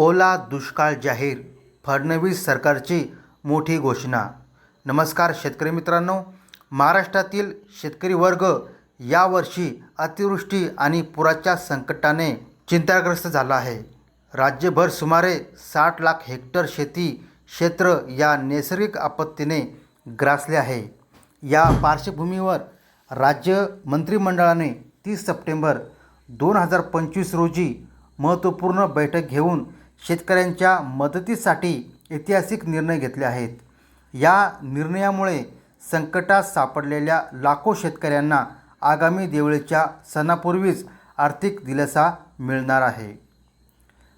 ओला दुष्काळ जाहीर फडणवीस सरकारची मोठी घोषणा. नमस्कार शेतकरी मित्रांनो महाराष्ट्रातील शेतकरी वर्ग यावर्षी अतिवृष्टी आणि पुराच्या संकटाने चिंताग्रस्त झाला आहे. राज्यभर सुमारे साठ लाख हेक्टर शेती क्षेत्र या नैसर्गिक आपत्तीने ग्रासले आहे. या पार्श्वभूमीवर राज्य मंत्रिमंडळाने तीस सप्टेंबर दोन हजार पंचवीस रोजी महत्त्वपूर्ण बैठक घेऊन शेतकऱ्यांच्या मदतीसाठी ऐतिहासिक निर्णय घेतले आहेत. या निर्णयामुळे संकटात सापडलेल्या लाखो शेतकऱ्यांना आगामी देवळीच्या सणापूर्वीच आर्थिक दिलासा मिळणार आहे.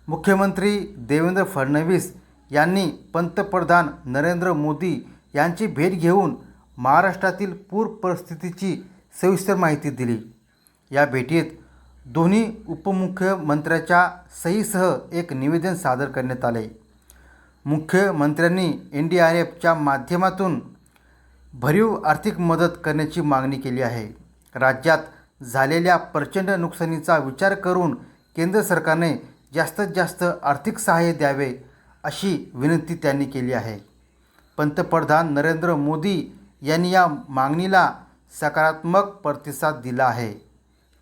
मुख्यमंत्री देवेंद्र फडणवीस यांनी पंतप्रधान नरेंद्र मोदी यांची भेट घेऊन महाराष्ट्रातील पूर परिस्थितीची सविस्तर माहिती दिली. या भेटीत दोन्ही उपमुख्यमंत्र्याच्या सहीसह एक निवेदन सादर करण्यात आले. मुख्यमंत्र्यांनी एन डी आर एफच्या माध्यमातून भरीव आर्थिक मदत करण्याची मागणी केली आहे. राज्यात झालेल्या प्रचंड नुकसानीचा विचार करून केंद्र सरकारने जास्तीत जास्त आर्थिक सहाय्य द्यावे अशी विनंती त्यांनी केली आहे. पंतप्रधान नरेंद्र मोदी यांनी या मागणीला सकारात्मक प्रतिसाद दिला आहे.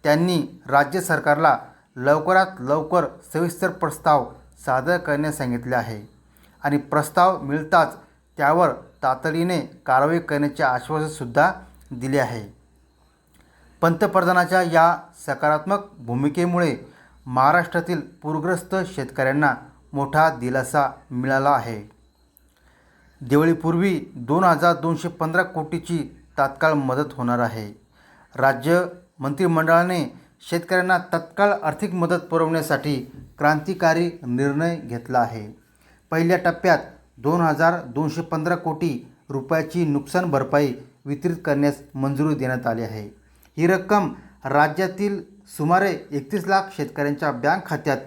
त्यांनी राज्य सरकारला लवकरात लवकर सविस्तर प्रस्ताव सादर करण्यास सांगितले आहे. आणि प्रस्ताव मिळताच त्यावर तातडीने कारवाई करण्याचे आश्वासनसुद्धा दिले आहे. पंतप्रधानाच्या या सकारात्मक भूमिकेमुळे महाराष्ट्रातील पूरग्रस्त शेतकऱ्यांना मोठा दिलासा मिळाला आहे. दिवाळीपूर्वी दोन हजार दोनशे पंधरा कोटीची तात्काळ मदत होणार आहे. राज्य मंत्रिमंडळाने शेतकऱ्यांना तत्काळ आर्थिक मदत पुरवण्यासाठी क्रांतिकारी निर्णय घेतला आहे. पहिल्या टप्प्यात दोन हजार दोनशे पंधरा कोटी रुपयाची नुकसान भरपाई वितरित करण्यास मंजुरी देण्यात आली आहे. ही रक्कम राज्यातील सुमारे एकतीस लाख शेतकऱ्यांच्या बँक खात्यात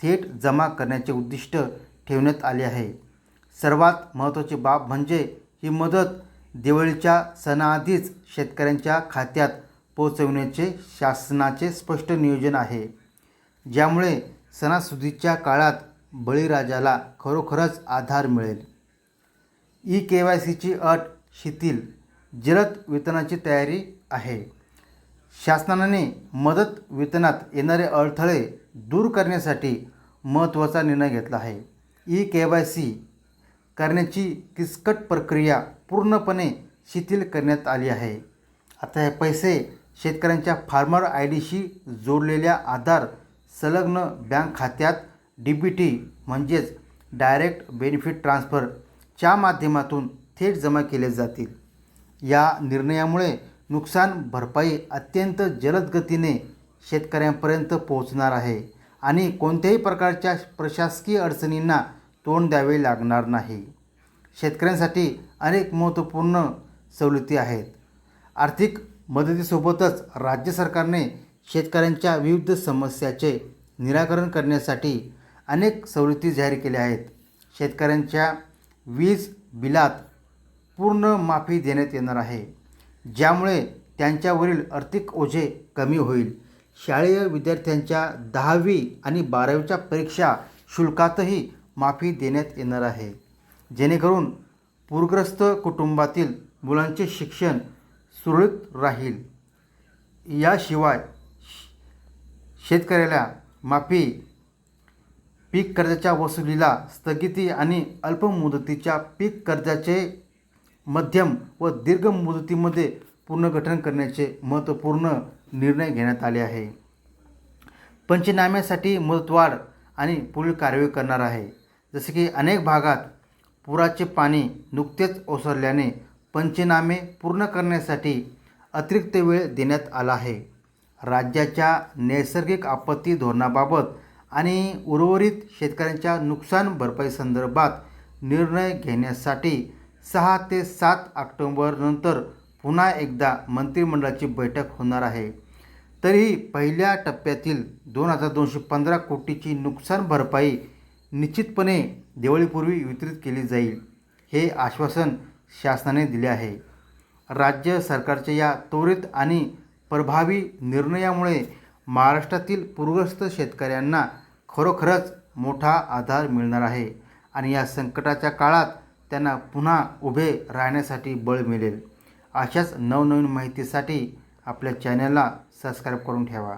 थेट जमा करण्याचे उद्दिष्ट ठेवण्यात आले आहे. सर्वात महत्त्वाची बाब म्हणजे ही मदत दिवाळीच्या सणाआधीच शेतकऱ्यांच्या खात्यात पोहोचवण्याचे शासनाचे स्पष्ट नियोजन आहे. ज्यामुळे सणासुदीच्या काळात बळीराजाला खरोखरच आधार मिळेल. ई के वाय सीची अट शिथिल जलद वेतनाची तयारी आहे. शासनाने मदत वेतनात येणारे अडथळे दूर करण्यासाठी महत्त्वाचा निर्णय घेतला आहे. ई के वाय सी करण्याची किचकट प्रक्रिया पूर्णपणे शिथिल करण्यात आली आहे. आता हे पैसे शेतकऱ्यांच्या फार्मर आय डीशी जोडलेल्या आधार संलग्न बँक खात्यात डी बी टी म्हणजेच डायरेक्ट बेनिफिट ट्रान्स्फरच्या माध्यमातून थेट जमा केले जातील. या निर्णयामुळे नुकसान भरपाई अत्यंत जलद गतीने शेतकऱ्यांपर्यंत पोहोचणार आहे आणि कोणत्याही प्रकारच्या प्रशासकीय अडचणींना तोंड द्यावे लागणार नाही. शेतकऱ्यांसाठी अनेक महत्त्वपूर्ण सवलती आहेत. आर्थिक मदतीसोबतच राज्य सरकारने शेतकऱ्यांच्या विविध समस्याचे निराकरण करण्यासाठी अनेक सवलती जाहीर केल्या आहेत. शेतकऱ्यांच्या वीज बिलात पूर्ण माफी देण्यात येणार आहे. ज्यामुळे त्यांच्यावरील आर्थिक ओझे कमी होईल. शालेय विद्यार्थ्यांच्या दहावी आणि बारावीच्या परीक्षा शुल्कातही माफी देण्यात येणार आहे. जेणेकरून पूरग्रस्त कुटुंबातील मुलांचे शिक्षण सुरळीत राहील. याशिवाय शेतकऱ्याला माफी पीक कर्जाच्या वसुलीला स्थगिती आणि अल्पमुदतीच्या पीक कर्जाचे मध्यम व दीर्घ मुदतीमध्ये पुनर्गठन करण्याचे महत्त्वपूर्ण निर्णय घेण्यात आले आहे. पंचनाम्यासाठी मुदतवाढ आणि पुढील कारवाई करणार आहे. जसे की अनेक भागात पुराचे पाणी नुकतेच ओसरल्याने पंचनामे पूर्ण करण्यासाठी अतिरिक्त वेळ देण्यात आला आहे. राज्याच्या नैसर्गिक आपत्ती धोरणाबाबत आणि उर्वरित शेतकऱ्यांच्या नुकसान भरपाई संदर्भात निर्णय घेण्यासाठी सहा ते सात ऑक्टोंबरनंतर पुन्हा एकदा मंत्रिमंडळाची बैठक होणार आहे. तरीही पहिल्या टप्प्यातील दोन हजार दोनशे पंधरा कोटीची नुकसान भरपाई निश्चितपणे दिवाळीपूर्वी वितरित केली जाईल. हे आश्वासन शासनाने दिले आहे. राज्य सरकारच्या या त्वरित आणि प्रभावी निर्णयामुळे महाराष्ट्रातील पूरग्रस्त शेतकऱ्यांना खरोखरच मोठा आधार मिळणार आहे आणि या संकटाच्या काळात त्यांना पुन्हा उभे राहण्यासाठी बळ मिळेल. अशाच नवनवीन माहितीसाठी आपल्या चॅनलला सबस्क्राईब करून ठेवा.